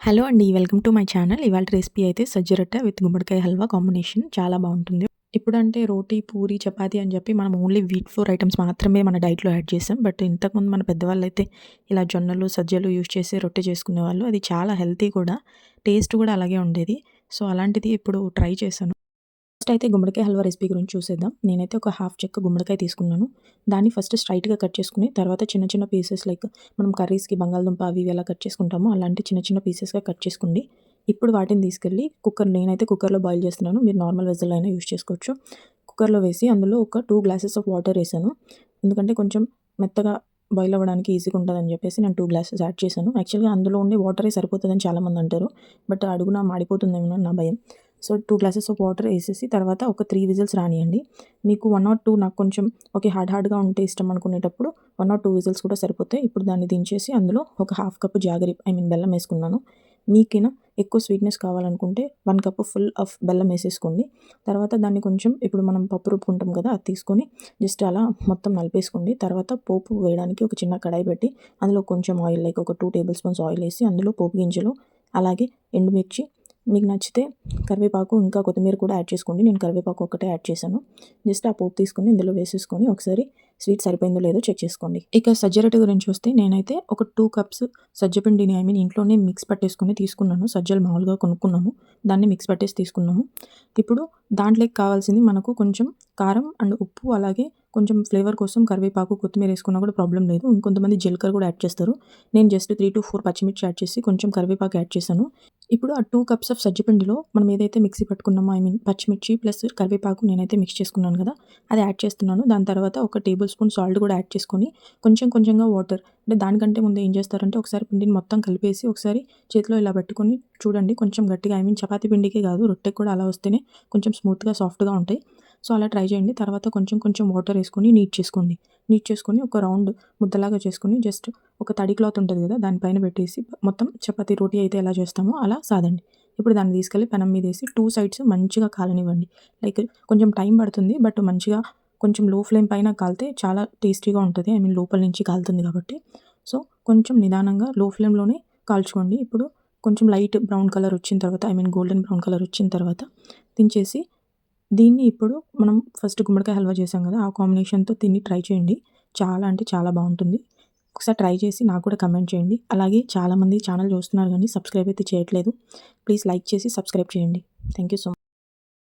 Hello అండి welcome to my channel. ఇవాళ recipe అయితే సజ్జరొట్టె విత్ గుమ్మడికాయ హల్వా కాంబినేషన్. చాలా బాగుంటుంది. ఇప్పుడంటే రోటీ పూరి చపాతి అని చెప్పి మనం ఓన్లీ వీట్ ఫ్లోర్ ఐటమ్స్ మాత్రమే మన డైట్లో యాడ్ చేసాం బట్ ఇంతకుముందు మన పెద్దవాళ్ళు అయితే ఇలా జొన్నలు సజ్జలు యూజ్ చేసి రొట్టె చేసుకునేవాళ్ళు. అది చాలా హెల్తీ కూడా టేస్ట్ కూడా అలాగే ఉండేది. సో అలాంటిది ఇప్పుడు ట్రై చేశాను. ఫస్ట్ అయితే గుమ్మడికాయ హల్వా రెసిపీ గురించి చూసేద్దాం. నేనైతే ఒక హాఫ్ చెక్క గుమ్మడికాయ తీసుకున్నాను. దాన్ని ఫస్ట్ స్ట్రైట్గా కట్ చేసుకుని తర్వాత చిన్న చిన్న పీసెస్ లైక్ మనం కర్రీస్కి బంగాళదుంప అవి ఎలా కట్ చేసుకుంటామో అలాంటి చిన్న చిన్న పీసెస్గా కట్ చేసుకోండి. ఇప్పుడు వాటిని తీసుకెళ్ళి కుక్కర్ నేనైతే కుక్కర్లో బాయిల్ చేస్తున్నాను. మీరు నార్మల్ వెజల్ అయినా యూస్ చేసుకోవచ్చు. కుక్కర్లో వేసి అందులో ఒక టూ గ్లాసెస్ ఆఫ్ వాటర్ వేసాను. ఎందుకంటే కొంచెం మెత్తగా బాయిల్ అవ్వడానికి ఈజీగా ఉంటుందని చెప్పేసి నేను టూ గ్లాసెస్ యాడ్ చేశాను. యాక్చువల్గా అందులో ఉండే వాటరే సరిపోతుందని చాలామంది అంటారు. బట్ అడుగున మాడిపోతుందేమో నా భయం. So two glasses of water వేసేసి తర్వాత ఒక త్రీ విజిల్స్ రానియండి. మీకు వన్ నాట్ టూ నాకు కొంచెం ఓకే హార్డ్ హార్డ్గా ఉంటే ఇష్టం అనుకునేటప్పుడు వన్ నాట్ టూ విజిల్స్ కూడా సరిపోతాయి. ఇప్పుడు దాన్ని దించేసి అందులో ఒక half cup jaggery I mean బెల్లం వేసుకున్నాను. మీకైనా ఎక్కువ స్వీట్నెస్ కావాలనుకుంటే వన్ కప్ ఫుల్ ఆఫ్ బెల్లం వేసేసుకోండి. తర్వాత దాన్ని కొంచెం ఇప్పుడు మనం పప్పు రుబ్బుకుంటాం కదా అది తీసుకొని జస్ట్ అలా మొత్తం నలిపేసుకోండి. తర్వాత పోపు వేయడానికి ఒక చిన్న కడాయి పెట్టి అందులో కొంచెం ఆయిల్ లైక్ ఒక టూ టేబుల్ స్పూన్స్ ఆయిల్ వేసి అందులో పోపు గింజలు అలాగే ఎండుమిర్చి మీకు నచ్చితే కరివేపాకు ఇంకా కొత్తిమీర కూడా యాడ్ చేసుకోండి. నేను కరివేపాకు ఒకటే యాడ్ చేశాను. జస్ట్ ఆ పోపు తీసుకొని ఇందులో వేసేసుకొని ఒకసారి స్వీట్ సరిపోయిందో లేదో చెక్ చేసుకోండి. ఇక సజ్జరొట్టె గురించి వస్తే నేనైతే ఒక టూ కప్స్ సజ్జపిండిని ఐ మీన్ ఇంట్లోనే మిక్స్ పట్టేసుకొని తీసుకున్నాను. సజ్జలు మామూలుగా కొనుక్కున్నాము. దాన్ని మిక్స్ పట్టేసి తీసుకున్నాము. ఇప్పుడు దాంట్లోకి కావాల్సింది మనకు కొంచెం కారం అండ్ ఉప్పు అలాగే కొంచెం ఫ్లేవర్ కోసం కరివేపాకు కొత్తిమీర వేసుకున్నా కూడా ప్రాబ్లం లేదు. ఇంకొంతమంది జీలకర్ర కూడా యాడ్ చేస్తారు. నేను జస్ట్ త్రీ టు ఫోర్ పచ్చిమిర్చి యాడ్ చేసి కొంచెం కరివేపాకు యాడ్ చేశాను. ఇప్పుడు ఆ టూ కప్స్ ఆఫ్ సజ్జపిండిలో మనం ఏదైతే మిక్సీ పట్టుకున్నామో ఐ మీన్ పచ్చిమిర్చి ప్లస్ కరివేపాకు నేనైతే మిక్స్ చేసుకున్నాను కదా అది యాడ్ చేస్తున్నాను. దాని తర్వాత ఒక టేబుల్ స్పూన్ సాల్ట్ కూడా యాడ్ చేసుకొని కొంచెం కొంచెంగా వాటర్ అంటే దానికంటే ముందు ఏం చేస్తారంటే ఒకసారి పిండిని మొత్తం కలిపేసి ఒకసారి చేతిలో ఇలా పెట్టుకొని చూడండి కొంచెం గట్టిగా ఐ మీన్ చపాతీ పిండికే కాదు రొట్టెకి కూడా అలా వస్తేనే కొంచెం స్మూత్గా సాఫ్ట్గా ఉంటాయి. సో అలా ట్రై చేయండి. తర్వాత కొంచెం కొంచెం వాటర్ వేసుకొని నీట్ చేసుకోండి. నీట్ చేసుకొని ఒక రౌండ్ ముద్దలాగా చేసుకొని జస్ట్ ఒక తడి క్లాత్ ఉంటుంది కదా దానిపైన పెట్టేసి మొత్తం చపాతీ రోటీ అయితే ఎలా చేస్తామో అలా సాదండి. ఇప్పుడు దాన్ని తీసుకెళ్ళి పెనం మీద వేసి టూ సైడ్స్ మంచిగా కాలనివ్వండి. లైక్ కొంచెం టైం పడుతుంది బట్ మంచిగా కొంచెం లో ఫ్లేమ్ పైన కాలితే చాలా టేస్టీగా ఉంటుంది. ఐ మీన్ లోపల నుంచి కాలుతుంది కాబట్టి. సో కొంచెం నిదానంగా లో ఫ్లేమ్లోనే కాల్చుకోండి. ఇప్పుడు కొంచెం లైట్ బ్రౌన్ కలర్ వచ్చిన తర్వాత I mean golden brown colour వచ్చిన తర్వాత దించేసి దీన్ని ఇప్పుడు మనం ఫస్ట్ గుమ్మడికాయ హల్వా చేసాం కదా ఆ కాంబినేషన్తో తిని ట్రై చేయండి. చాలా అంటే చాలా బాగుంటుంది. ఒకసారి ట్రై చేసి నాకు కూడా కమెంట్ చేయండి. అలాగే చాలామంది ఛానల్ చూస్తున్నారు కానీ సబ్స్క్రైబ్ అయితే చేయట్లేదు. ప్లీజ్ లైక్ చేసి సబ్స్క్రైబ్ చేయండి. Thank you so much